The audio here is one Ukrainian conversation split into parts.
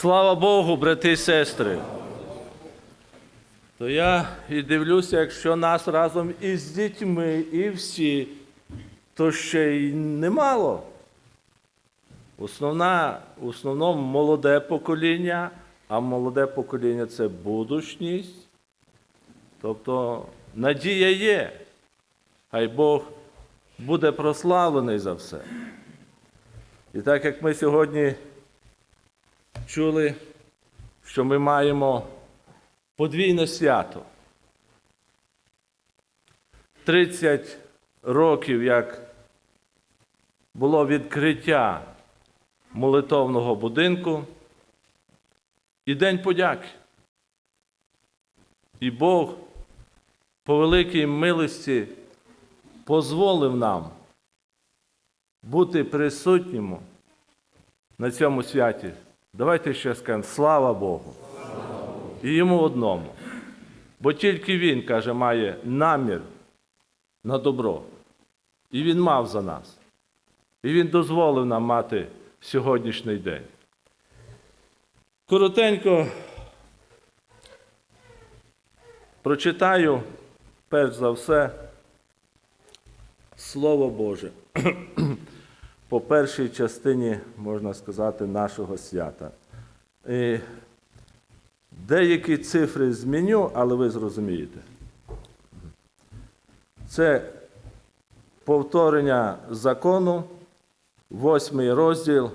Слава Богу, брати і сестри. То я і дивлюся, якщо нас разом із дітьми, і всі, то ще й немало. Основна, в основному молоде покоління, а молоде покоління це будучність. Тобто надія є. Хай Бог буде прославлений за все. І так як ми сьогодні чули, що ми маємо подвійне свято. 30 років, як було відкриття молитовного будинку і День подяки. І Бог по великій милості дозволив нам бути присутніми на цьому святі. Давайте ще скажемо слава Богу. І йому одному. Бо тільки він, каже, має намір на добро. І він мав за нас. І він дозволив нам мати сьогоднішній день. Коротенько прочитаю, перш за все, Слово Боже по першій частині, можна сказати, нашого свята. І деякі цифри зміню, але ви зрозумієте. Це повторення закону, восьмий розділ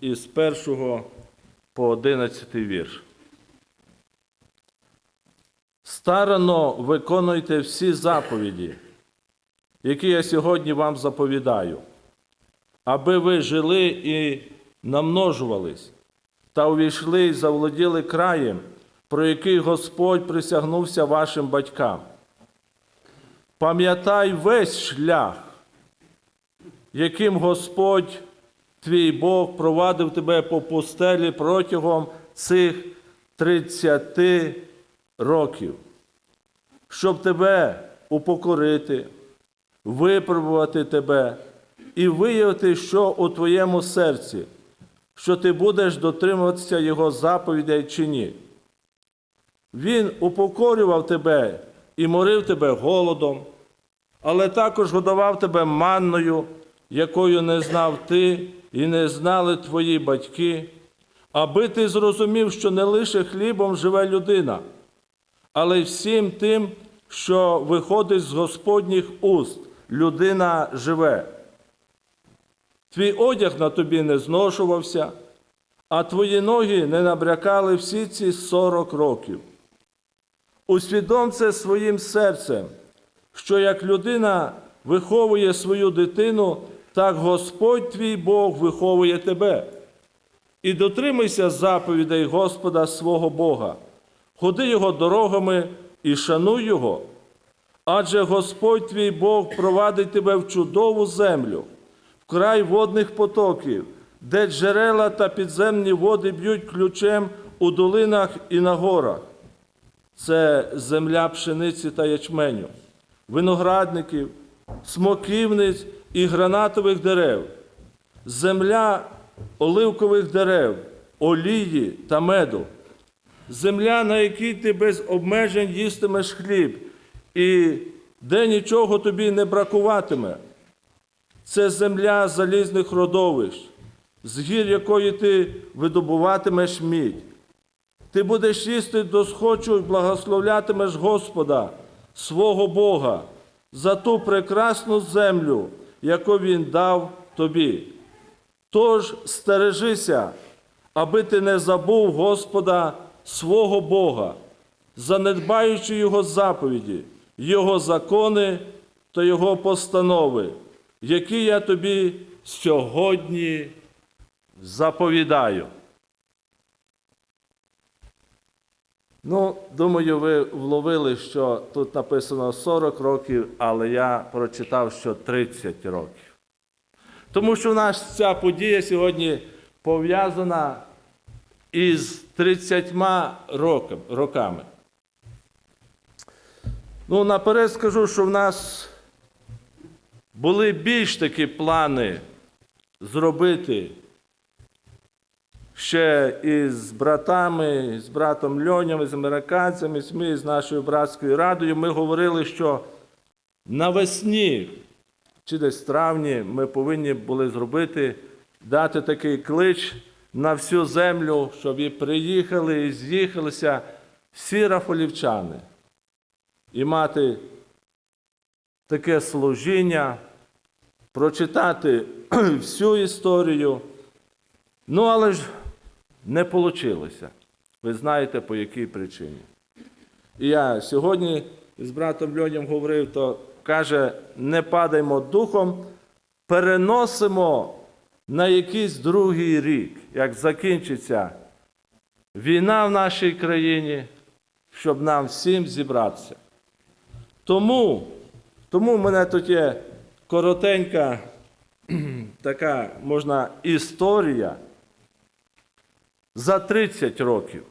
із першого по одинадцятий вірш. Старано виконуйте всі заповіді, які я сьогодні вам заповідаю, аби ви жили і намножувались, та увійшли і заволоділи краєм, про який Господь присягнувся вашим батькам. Пам'ятай весь шлях, яким Господь твій Бог провадив тебе по пустелі протягом цих 30 років, щоб тебе упокорити, випробувати тебе і виявити, що у твоєму серці, що ти будеш дотримуватися Його заповідей чи ні. Він упокорював тебе і морив тебе голодом, але також годував тебе манною, якою не знав ти і не знали твої батьки, аби ти зрозумів, що не лише хлібом живе людина, але й всім тим, що виходить з Господніх уст, людина живе. Твій одяг на тобі не зношувався, а твої ноги не набрякали всі ці 40 років. Усвідом це своїм серцем, що як людина виховує свою дитину, так Господь твій Бог виховує тебе. І дотримайся заповідей Господа свого Бога, ходи Його дорогами і шануй Його. Адже Господь твій Бог провадить тебе в чудову землю, край водних потоків, де джерела та підземні води б'ють ключем у долинах і на горах. Це земля пшениці та ячменю, виноградників, смоківниць і гранатових дерев, земля оливкових дерев, олії та меду, земля, на якій ти без обмежень їстимеш хліб, і де нічого тобі не бракуватиме. Це земля залізних родовищ, з гір якої ти видобуватимеш мідь. Ти будеш їсти досхочу і благословлятимеш Господа, свого Бога, за ту прекрасну землю, яку Він дав тобі. Тож стережися, аби ти не забув Господа свого Бога, занедбаючи Його заповіді, Його закони та Його постанови, які я тобі сьогодні заповідаю. Ну, думаю, ви вловили, що тут написано 40 років, але я прочитав, що 30 років. Тому що в нас ця подія сьогодні пов'язана із 30 роками. Ну, наперед скажу, що в нас були більш такі плани зробити ще із братами, з братом Льоням, з американцями, з ми, з нашою братською радою, ми говорили, що навесні чи десь травні ми повинні були зробити, дати такий клич на всю землю, щоб і приїхали, і з'їхалися всі рафалівчани. І мати таке служіння, прочитати всю історію. Ну, але ж не вийшло. Ви знаєте, по якій причині. І я сьогодні з братом Льонем говорив, то каже, не падаймо духом, переносимо на якийсь другий рік, як закінчиться війна в нашій країні, щоб нам всім зібратися. Тому, тому в мене тут є коротенька така можна історія за 30 років.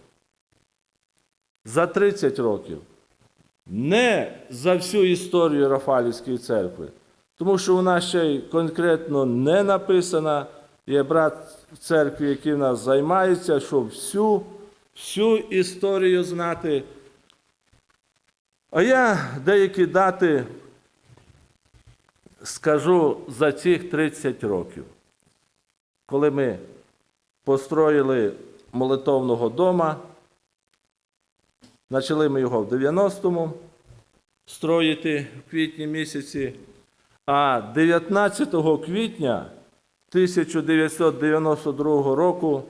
За 30 років. Не за всю історію Рафалівської церкви, тому що вона ще й конкретно не написана. Є брат в церкві, який в нас займається, щоб всю, всю історію знати. А я деякі дати скажу за цих 30 років, коли ми построїли молитовного дома, почали ми його в 90-му строїти в квітні місяці, а 19 квітня 1992 року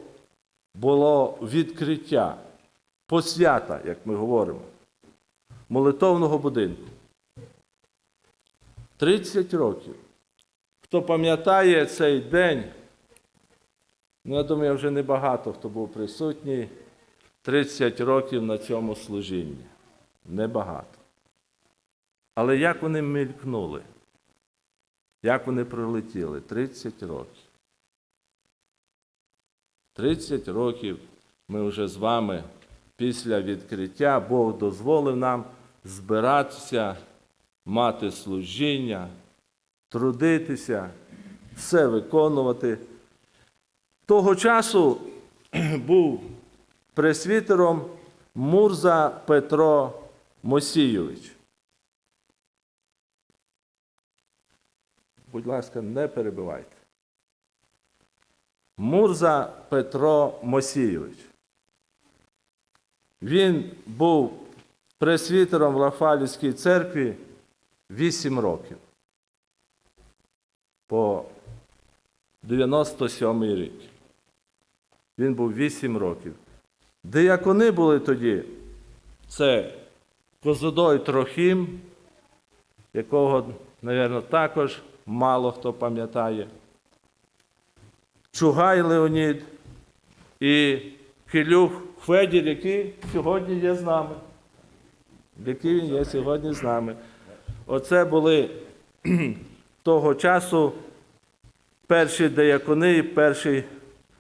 було відкриття посвята, як ми говоримо, молитовного будинку. 30 років. Хто пам'ятає цей день, ну, я думаю, вже небагато хто був присутній 30 років на цьому служінні. Небагато. Але як вони мелькнули? Як вони пролетіли? 30 років. 30 років ми вже з вами після відкриття Бог дозволив нам збиратися мати служіння, трудитися, все виконувати. Того часу був пресвітером Мурза Петро Мосійович. Будь ласка, не перебивайте. Мурза Петро Мосійович. Він був пресвітером в Лафалівській церкві 8 років по 97 рік. Він був 8 років. Деякони були тоді, це Козудой Трохім, якого, мабуть, також мало хто пам'ятає. Чугай Леонід і Килюх Федір, який сьогодні є з нами. Який він є сьогодні з нами. Оце були того часу перші деякони, і перший,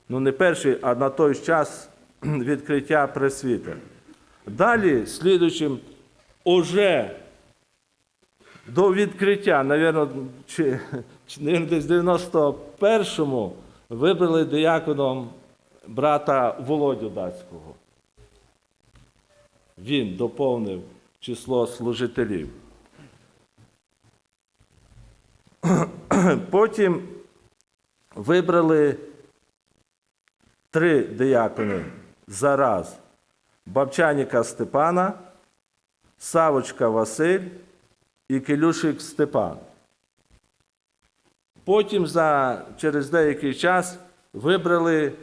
ну не перший, а на той час відкриття пресвітер. Далі, слідуючим, уже до відкриття, чи десь в 91-му вибрали дияконом брата Володю Дацького. Він доповнив число служителів. Потім вибрали три диякони зараз. Бабчаніка Степана, Савочка Василь і Келюшик Степан. Потім за, через деякий час вибрали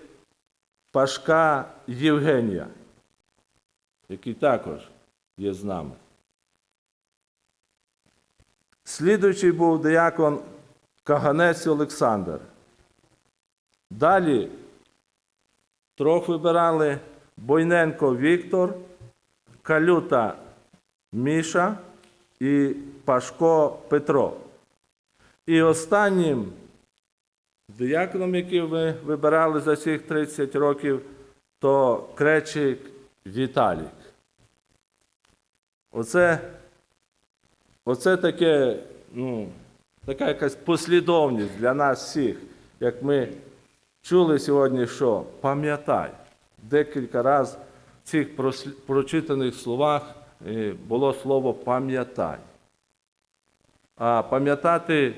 Пашка Євгенія, який також є з нами. Слідуючий був диякон Каганець Олександр. Далі трьох вибирали Бойненко Віктор, Калюта Міша і Пашко Петро. І останнім дияконом, який ми вибирали за цих 30 років, то Кречик Віталік. Оце, оце таке, ну, така якась послідовність для нас всіх, як ми чули сьогодні, що пам'ятай. Декілька разів в цих прочитаних словах е, було слово пам'ятай. А пам'ятати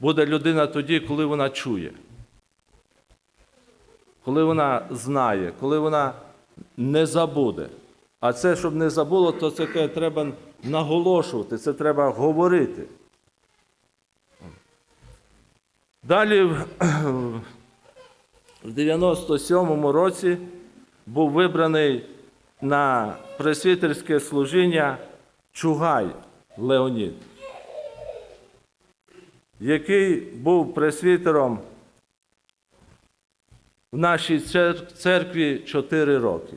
буде людина тоді, коли вона чує, коли вона знає, коли вона не забуде. А це, щоб не забуло, то це треба наголошувати, це треба говорити. Далі в- в 97-му році був вибраний на пресвітерське служіння Чугай Леонід, який був пресвітером в нашій церкві 4 роки.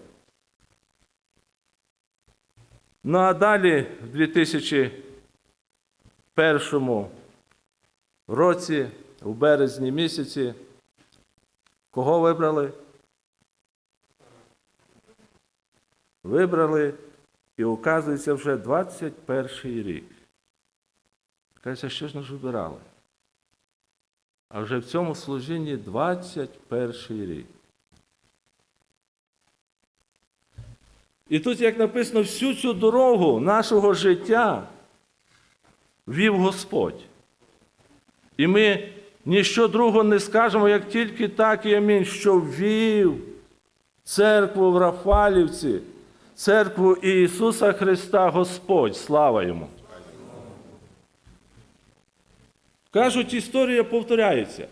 Ну а далі, в 2001 році, у березні місяці, кого вибрали? Вибрали і оказується вже 21 рік. Кажеться, що ж нас вибирали? А вже в цьому служінні 21 рік. І тут, як написано, всю цю дорогу нашого життя вів Господь. І ми ніщо другого не скажемо, як тільки так і амінь, що ввів церкву в Рафалівці, церкву Ісуса Христа Господь. Слава йому. Кажуть, історія повторяється.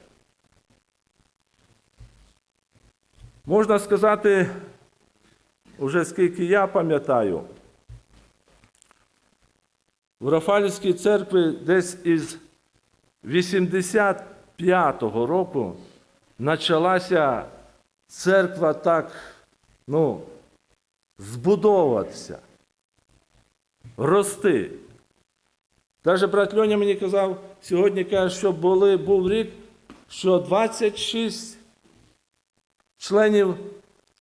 Можна сказати, уже скільки я пам'ятаю, в Рафалівській церкві десь із 85-го року почалася церква так, ну, збудовуватися, рости. Навіть брат Льоня мені казав, сьогодні каже, що були, був рік, що 26 членів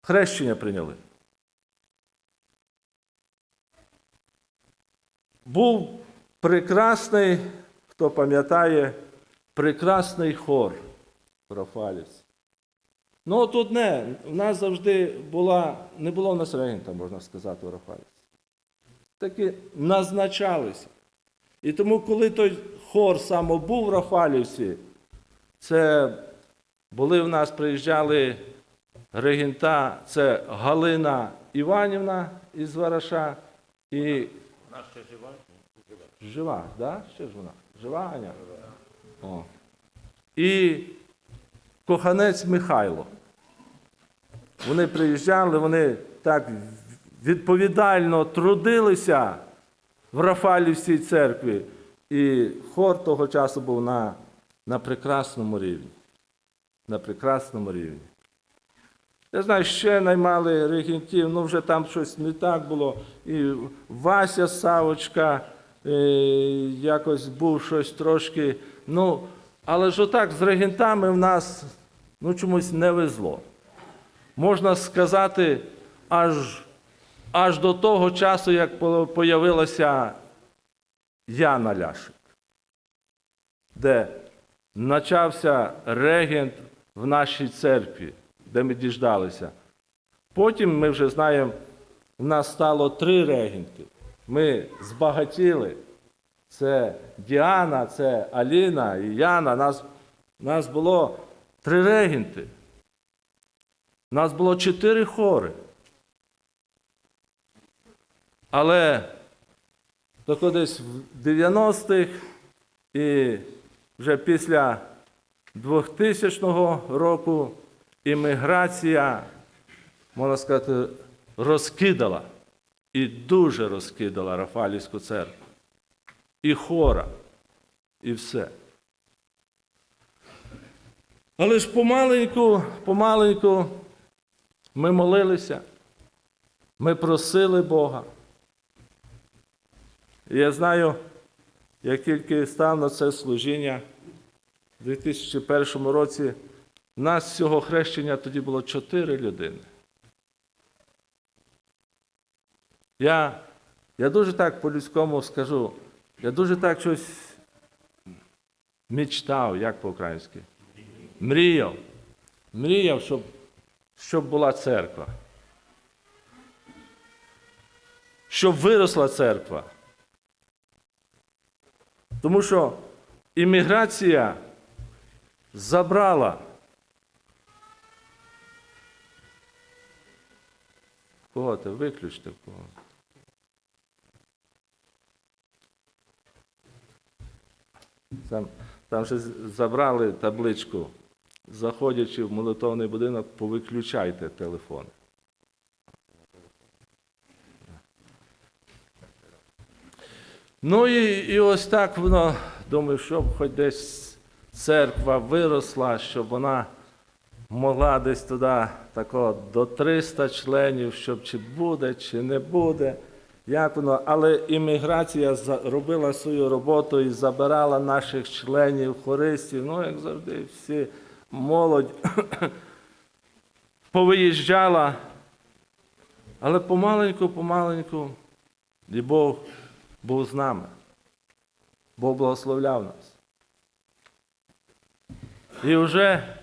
хрещення прийняли. Був прекрасний, хто пам'ятає, прекрасний хор в Рафалівці. Ну, тут не, в нас завжди була, не було в нас регента, можна сказати, в Рафалівці. Такі назначалися. І тому, коли той хор саме був в Рафалівці, це були в нас, приїжджали регента, це Галина Іванівна із Вараша і Жива, Жива, да? Ще ж вона? Жива Аня? О. І коханець Михайло. Вони приїжджали, вони так відповідально трудилися в Рафалівській церкві. І хор того часу був на, на прекрасному рівні. На прекрасному рівні. Я знаю, ще наймали регентів, ну вже там щось не так було. І Вася Савочка е, якось був щось трошки. Ну, але ж отак з регентами в нас ну, чомусь не везло. Можна сказати, аж, аж до того часу, як по- появилася Яна Ляшик, де почався регент в нашій церкві, де ми діждалися. Потім ми вже знаємо, в нас стало три регенти. Ми збагатіли. Це Діана, це Аліна і Яна. Нас, нас було три регенти. Нас було чотири хори. Але тільки десь в 90-х і вже після 2000 року імміграція, можна сказати, розкидала і дуже розкидала Рафалівську церкву. І хора, і все. Але ж помаленьку, помаленьку ми молилися, ми просили Бога. І я знаю, як тільки став на це служіння у 2001 році, нас цього хрещення тоді було чотири людини. Я, я дуже так по-людському скажу, я дуже так щось мечтав, як по-українськи. мріяв, мріяв, щоб, щоб була церква. Щоб виросла церква. Тому що імміграція забрала. Кого ти виключте кого? Там, там ще забрали табличку. Заходячи в молитовний будинок, повиключайте телефон. Ну і, і ось так воно, думаю, щоб хоч десь церква виросла, щоб вона могла десь туди такого до 300 членів, щоб чи буде, чи не буде. Як воно, але імміграція робила свою роботу і забирала наших членів, хористів, ну, як завжди, всі молодь повиїжджала. Але помаленьку, помаленьку, і Бог був з нами. Бог благословляв нас. І вже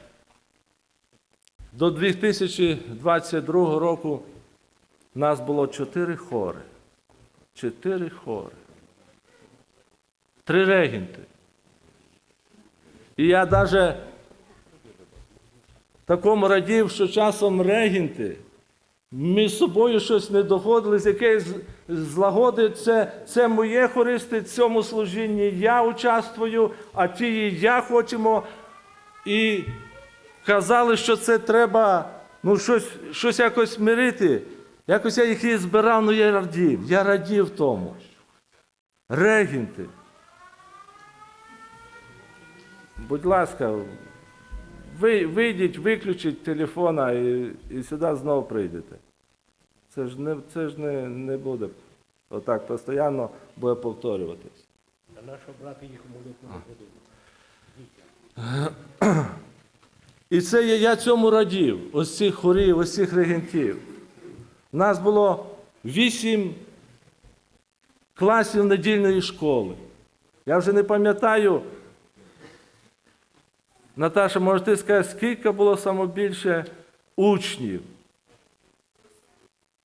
до 2022 року нас було чотири хори. Чотири хори. Три регінти. І я навіть такому радів, що часом регінти між собою щось не доходили, з якоїсь злагоди, це, це моє хористи, в цьому служінні я участвую, а ті я хочемо. І казали, що це треба ну, щось, щось якось мирити. Якось я їх і збирав, ну я радів. Я радів тому. Регінти. Будь ласка, ви, вийдіть, виключіть телефона і, і сюди знову прийдете. Це ж не, це ж не, не буде отак постійно буде повторюватись. А нащо брати їх молитву не буду? І це я, цьому радів, ось цих хорів, ось цих регентів. У нас було вісім класів недільної школи. Я вже не пам'ятаю, Наташа, може ти сказати, скільки було найбільше учнів?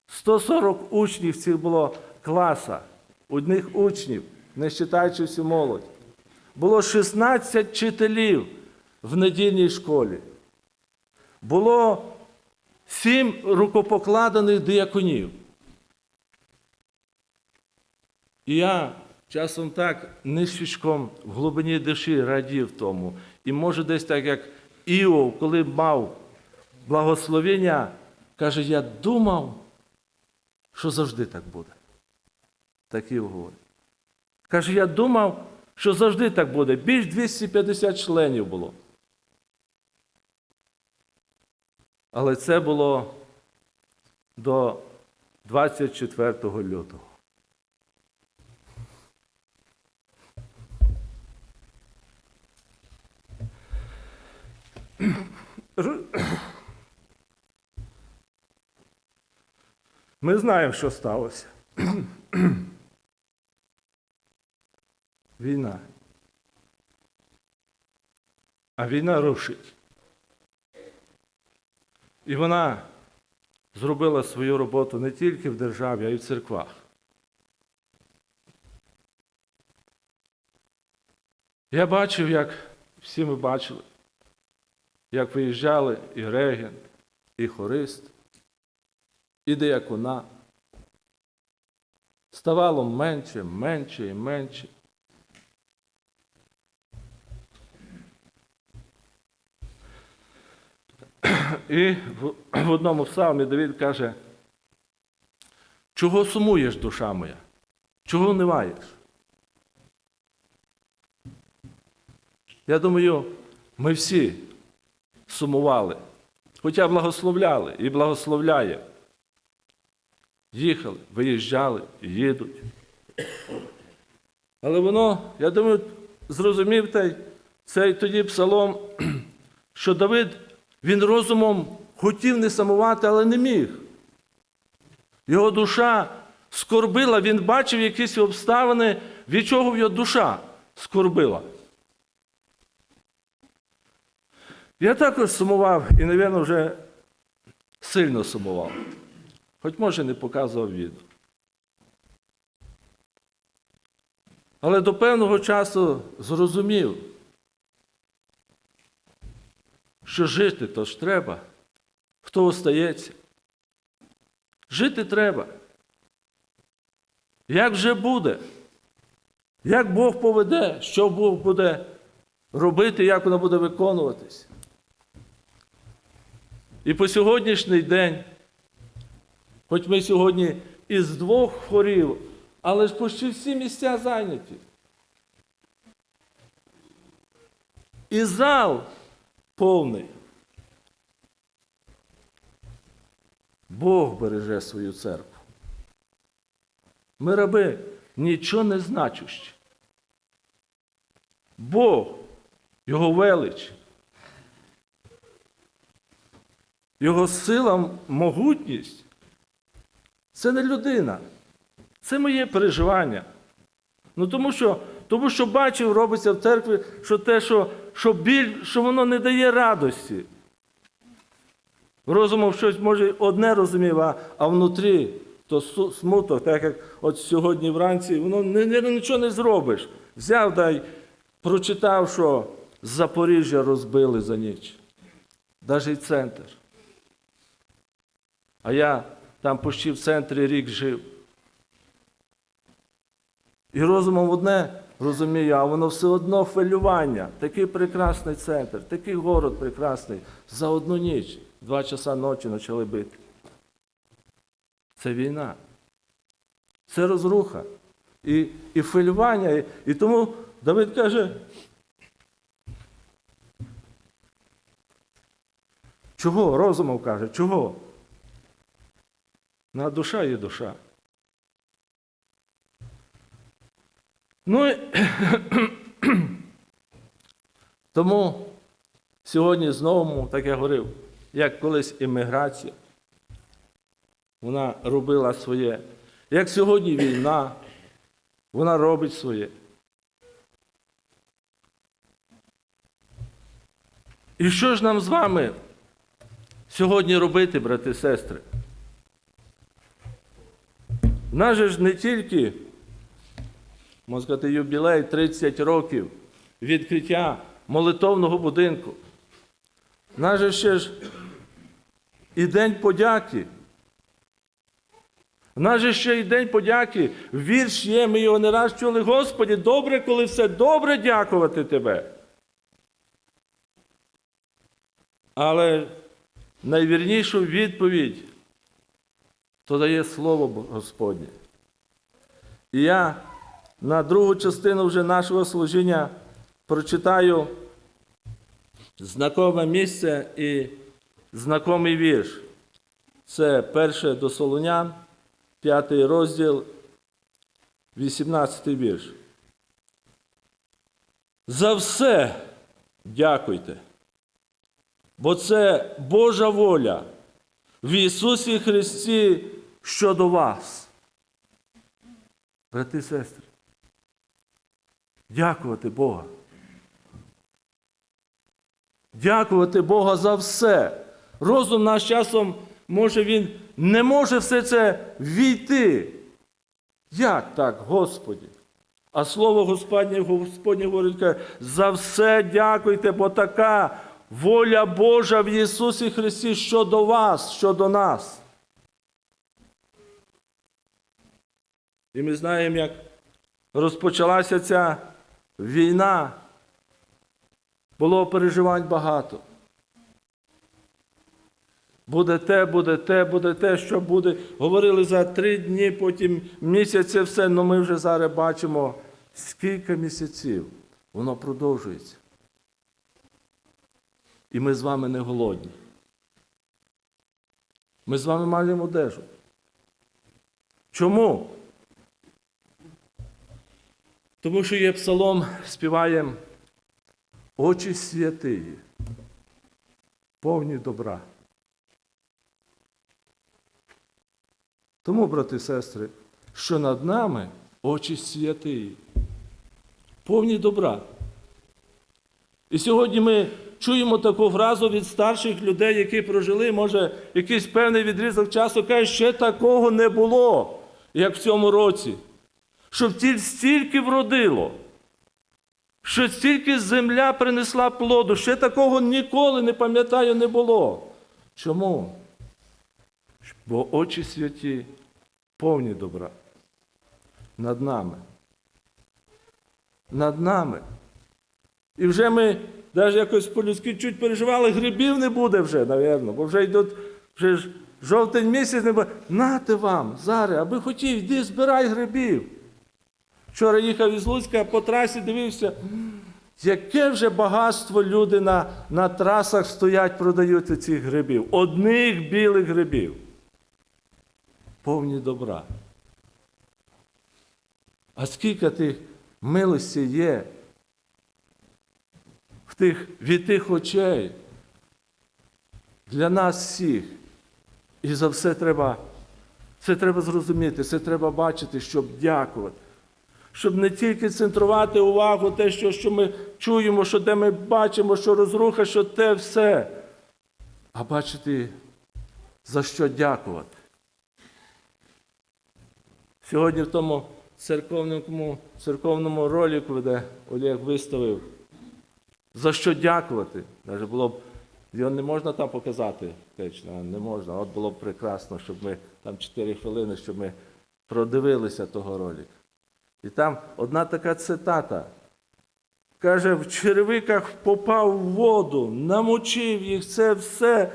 140 учнів цих було класа, одних учнів, не вважаючи всю молодь. Було 16 вчителів в недільній школі. Було сім рукопокладених дияконів. І я часом так нищечком в глибині душі радів тому. І може десь так, як Іов, коли мав благословення, каже, я думав, що завжди так буде. Так Іов говорить. Каже, я думав, що завжди так буде. Більш 250 членів було. Але це було до 24 лютого. Ми знаємо, що сталося. Війна. А війна рушить. І вона зробила свою роботу не тільки в державі, а й в церквах. Я бачив, як всі ми бачили, як виїжджали і регент, і хорист, і деякона. Ставало менше, менше і менше. І в, одному псалмі Давид каже, чого сумуєш, душа моя? Чого не маєш? Я думаю, ми всі сумували, хоча благословляли і благословляє. Їхали, виїжджали, їдуть. Але воно, я думаю, зрозумів той, цей тоді псалом, що Давид, він розумом хотів не самувати, але не міг. Його душа скорбила, він бачив якісь обставини, від чого його душа скорбила. Я також сумував і, мабуть, вже сильно сумував. Хоч може не показував відео. Але до певного часу зрозумів, що жити то ж треба. Хто остається? Жити треба. Як вже буде? Як Бог поведе, що Бог буде робити, як воно буде виконуватись? І по сьогоднішній день, хоч ми сьогодні із двох хорів, але ж почти всі місця зайняті. І зал повний. Бог береже свою церкву. Ми раби нічого не значущі. Бог, Його велич, Його сила, могутність це не людина. Це моє переживання. Ну тому що, тому що бачив, робиться в церкві, що те, що, що біль, що воно не дає радості. Розумом щось може одне розумів, а, внутрі то смуток, так як от сьогодні вранці, воно нічого не зробиш. Взяв да й прочитав, що Запоріжжя розбили за ніч. Навіть і центр. А я там почти в центрі рік жив. І розумом одне розумію, а воно все одно хвилювання. Такий прекрасний центр, такий город прекрасний. За одну ніч, два часа ночі почали бити. Це війна. Це розруха. І, і хвилювання. І, і тому Давид каже. Чого? Розумов каже, чого? На душа є душа. Ну тому сьогодні знову, так я говорив, як колись імміграція, вона робила своє. Як сьогодні війна, вона робить своє. І що ж нам з вами сьогодні робити, брати і сестри? У нас же ж не тільки можна сказати, юбілей 30 років відкриття молитовного будинку. У нас же ще ж і День подяки. У нас же ще і День подяки. Вірш є, ми його не раз чули. Господі, добре, коли все добре дякувати Тебе. Але найвірнішу відповідь то дає Слово Господнє. І я на другу частину вже нашого служіння прочитаю знакове місце і знакомий вірш. Це перше до Солонян, п'ятий розділ, 18 вірш. За все дякуйте, бо це Божа воля в Ісусі Христі щодо вас. Брати і сестри, дякувати Бога. Дякувати Бога за все. Розум наш часом, може, він не може все це війти. Як так, Господі? А слово Господнє, Господнє говорить, за все дякуйте, бо така воля Божа в Ісусі Христі щодо вас, щодо нас. І ми знаємо, як розпочалася ця війна. Було переживань багато. Буде те, буде те, буде те, що буде. Говорили за три дні, потім місяць це все, але ми вже зараз бачимо, скільки місяців воно продовжується. І ми з вами не голодні. Ми з вами маємо одежу. Чому? Тому що є псалом, співаємо очі святиї, повні добра. Тому, брати і сестри, що над нами очі святиї, повні добра. І сьогодні ми чуємо таку фразу від старших людей, які прожили, може, якийсь певний відрізок часу, кажуть, ще такого не було, як в цьому році. Щоб тіль стільки вродило, що стільки земля принесла плоду, ще такого ніколи не пам'ятаю, не було. Чому? Бо очі святі повні добра. Над нами. Над нами. І вже ми навіть якось по-людськи чуть переживали, грибів не буде вже, напевно, бо вже йдуть, вже жовтень місяць не буде. Нате вам, зараз, аби хотів, йди збирай грибів. Вчора їхав із Луцька по трасі, дивився, яке вже багатство люди на, на трасах стоять, продають цих грибів. Одних білих грибів. Повні добра. А скільки тих милості є в тих, від тих очей для нас всіх. І за все треба, це треба зрозуміти, це треба бачити, щоб дякувати. Щоб не тільки центрувати увагу те, що, що ми чуємо, що де ми бачимо, що розруха, що те все, а бачити, за що дякувати. Сьогодні в тому церковному, церковному ролику, де Олег виставив, за що дякувати. Навіть було б, його не можна там показати, точно, не можна. От було б прекрасно, щоб ми там 4 хвилини, щоб ми продивилися того ролика. І там одна така цитата. Каже, в черевиках попав в воду, намочив їх, це все.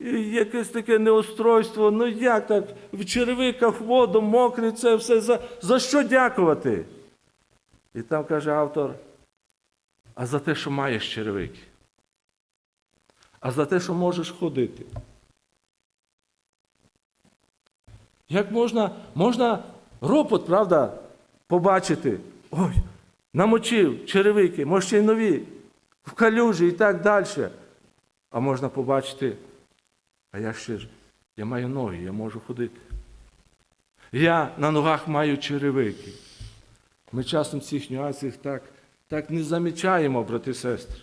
І якесь таке неустройство. Ну як так? В черевиках воду, мокрі, це все. За, за що дякувати? І там каже автор, а за те, що маєш черевики. А за те, що можеш ходити. Як можна, можна ропот, правда, побачити? Ой, намочив черевики, може ще й нові, в калюжі і так далі. А можна побачити, а я ще ж, я маю ноги, я можу ходити. Я на ногах маю черевики. Ми часом цих нюансів так, так не замічаємо, брати і сестри.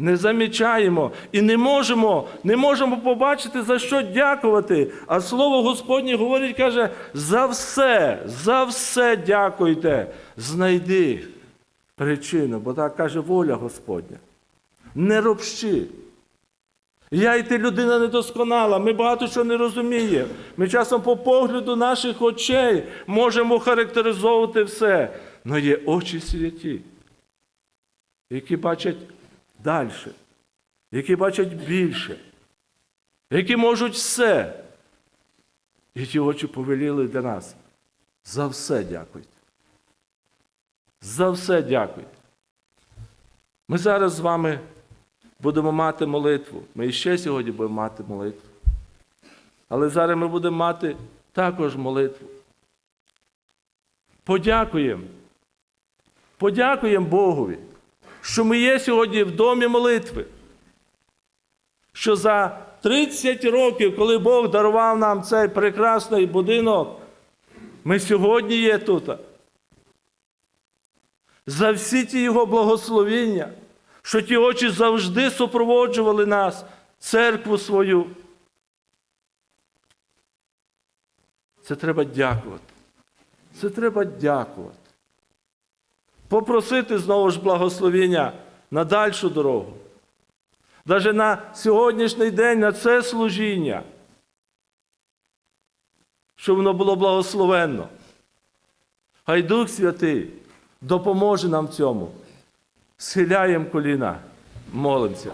Не замічаємо і не можемо, не можемо побачити, за що дякувати. А слово Господнє говорить, каже, за все, за все дякуйте. Знайди причину, бо так каже воля Господня. Не робщи. Я і ти людина недосконала, ми багато що не розуміємо. Ми часом по погляду наших очей можемо характеризовувати все. Але є очі святі, які бачать далі, які бачать більше, які можуть все. І ті очі повеліли для нас. За все дякуйте. За все дякуйте. Ми зараз з вами будемо мати молитву. Ми ще сьогодні будемо мати молитву. Але зараз ми будемо мати також молитву. Подякуємо. Подякуємо Богові, що ми є сьогодні в домі молитви. Що за 30 років, коли Бог дарував нам цей прекрасний будинок, ми сьогодні є тут. За всі ті його благословіння, що ті очі завжди супроводжували нас, церкву свою. Це треба дякувати. Це треба дякувати. Попросити знову ж благословення на дальшу дорогу. Навіть на сьогоднішній день, на це служіння, щоб воно було благословенно. Хай Дух Святий допоможе нам в цьому. Схиляємо коліна, молимося.